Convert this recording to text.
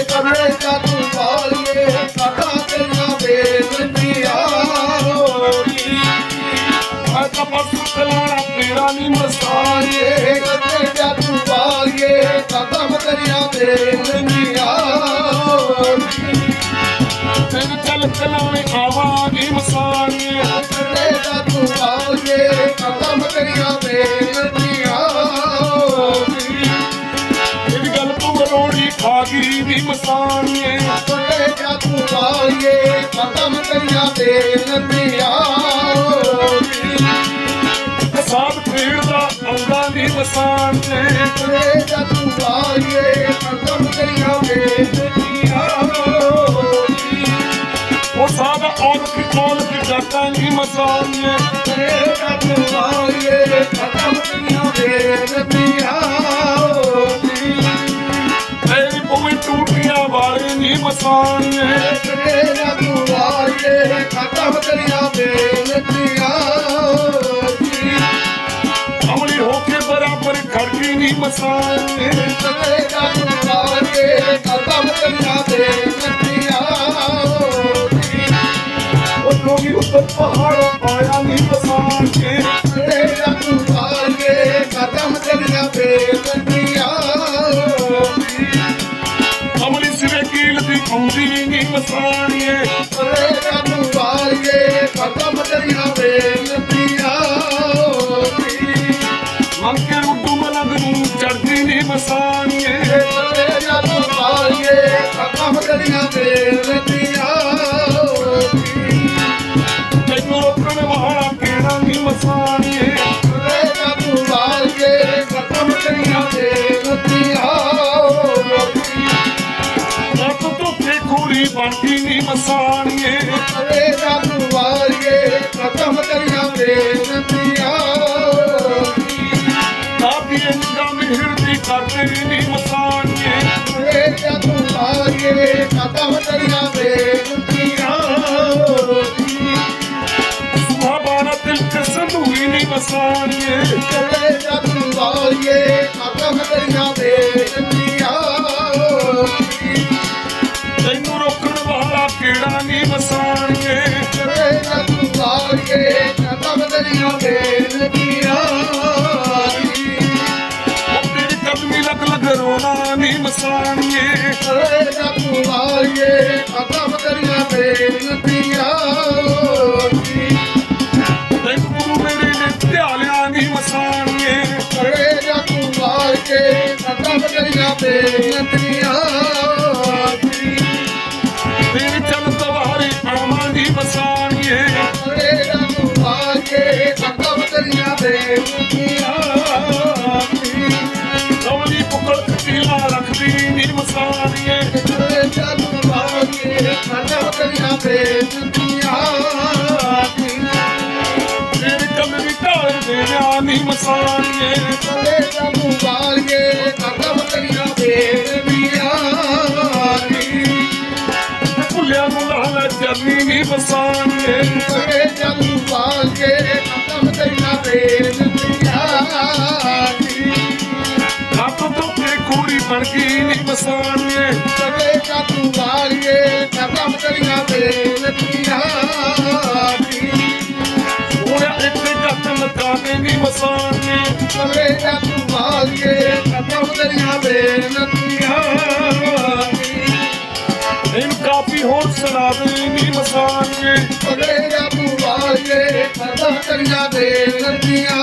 ਬੰਦਨਾ ਨੀ ਮਸਾਣੀਏ ਕਥਾ ਤੇਰੀਆਂ ਬੇਨਤੀਆਂ ਹੋਰੀ ਮੈਂ ਤਾਂ ਪਰਸੋਂ ਕਲਾਣਾ ਤੇਰਾ ਨੀ ਮਸਾਣੀਏ ਆਏ ਕਰੇ ਜਾਦੂ ਵਾਲੀਏ ਕਥਾ ਤੇਰੀਆਂ ਬੇਨਤੀਆਂ ਹੋਰੀ ਤੇਰੇ ਚੱਲ ਕਲਾਣੇ ਨੀ ਮਸਾਣੀਏ ਕਰੇ ਜਾਦੂ ਵਾਲੀਏ ਕਥਾ ਤੇਰੀਆਂ ਬੇਨਤੀਆਂ ਹੋਰੀ ਸਾਧ ਖੇਡਦਾ ਆਉਂਦਾ ਨੀ ਮਸਾਣੀਏ ਕਰੇ ਜਾਦੂ ਵਾਲੀਏ ਕਥਾ ਤੇਰੀਆਂ ਬੇਨਤੀਆਂ ਹੋਰੀ ਉਹ ਸਾਧ ਔਰਤ ਦੀ ਔਰਤ ਜਾਤਾਂ ਨੀ ਮਸਾਣੀਏ ਕਰੇ ਜਾਦੂ ਬੇਨਤੀਆਂ ਹੋਰੀ ਤੇਰੀ ਪੂਰੀ ਟੂਟੀਆਂ ਵਾਲੇ ਨੀ ਮਸਾਣੀਏ ਕਰੇ ਜਾਦੂ ਵਾਲੀਏ ਕਥਾ ਤੇਰੀਆਂ ਬੇਨਤੀਆਂ ਅਮਲੀ ਹੋ ਕੇ ਬਰਾਬਰ ਖੜਦੀ ਨੀ ਮਸਾਣੀਏ ਕਰੇ ਜਾਦੂ ਵਾਲੀਏ ਕਥਾ ਤੇਰੀਆਂ ਬੇਨਤੀਆਂ ਮਸਾਣੀਏ ਕਰੇ ਜਾਦੂ ਵਾਲੀਏ ਕਥਾ ਤੇਰੀਆਂ ਬੇਨਤੀਆਂ ਹੋਰੀ ਮੰਗ ਕੇ ਉੱਡੂ ਮਲੰਗ ਨੂੰ ਚੜਦੀ ਨੀ ਮਸਾਣੀਏ ਕਰੇ ਜਾਦੂ ਵਾਲੀਏ ਕਥਾ ਤੇਰੀਆਂ ਬੇਨਤੀਆਂ। ਹੋਰੀ ਤੈਨੂੰ ਰੋਕਣ ਵਾਲਾ ਕਿਹੜਾ ਨੀ ਮਸਾਣੀਏ ਕਰੇ ਜਾਦੂ ਵਾਲੀਏ ਕਥਾ ਤੇਰੀਆਂ ਬੇਨਤੀਆਂ ਹੋਰੀ ਰੱਬ ਤੋਂ ਤੇ ਖੂਰੀ ਬਣਦੀ ਮਸਾਣੀਏ ਕਰੇ ਜਾਦੂ ਵਾਲੀਏ ਕਥਾ ਤੇਰੀਆਂ ਬੇਨਤੀਆਂ ਹੋਰੀ ਕਾਪੀ ਨਿਗਾਹ ਮਿਹਰ ਦੀ ਕਰਦੇ ਨੀ ਮਸਾਣੀਏ ਕਰੇ ਜਾਦੂ ਵਾਲੀਏ ਕਥਾ ਤੇਰੀਆਂ ਬੇਨਤੀਆਂ ਹੋਰੀ ਸੁਹਾਬਾਨਾ ਦਿਲ ਤੇ ਸੰਧੂਈ ਨੀ ਮਸਾਣੀਏ ਕਰੇ ਜਾਦੂ ਵਾਲੀਏ ਕਥਾ ਤੇਰੀਆਂ ਬੇਨਤੀਆਂ ਕਥਾ ਤੇਰੀਆਂ ਬੇਨਤੀਆਂ ਹੋਰੀ ਨੀ ਮਸਾਣੀਏ ਕਰੇ ਜਾਦੂ ਵਾਲੀਏ ਕਥਾ ਤੇਰੀਆਂ ਬੇਨਤੀਆਂ ਹੋਰੀ ਰੱਬ ਤੋਂ ਤੇ ਖੂਰੀ ਬਣ ਗਈ ਨੀ ਮਸਾਣੀਏ ਕਰੇ ਜਾਦੂ ਵਾਲੀਏ ਕਥਾ ਤੇਰੀਆਂ ਬੇਨਤੀਆਂ ਹੋਰੀ ਹੋਇਆ ਇੱਥੇ ਕੱਟ ਲਗਾਵੇ ਨੀ ਮਸਾਣੀਏ ਕਰੇ ਜਾਦੂ ਵਾਲੀਏ ਕਥਾ ਤੇਰੀਆਂ ਬੇਨਤੀਆਂ ਓਰੇ ਰੱਬ ਦੇ ਨਦੀਆਂ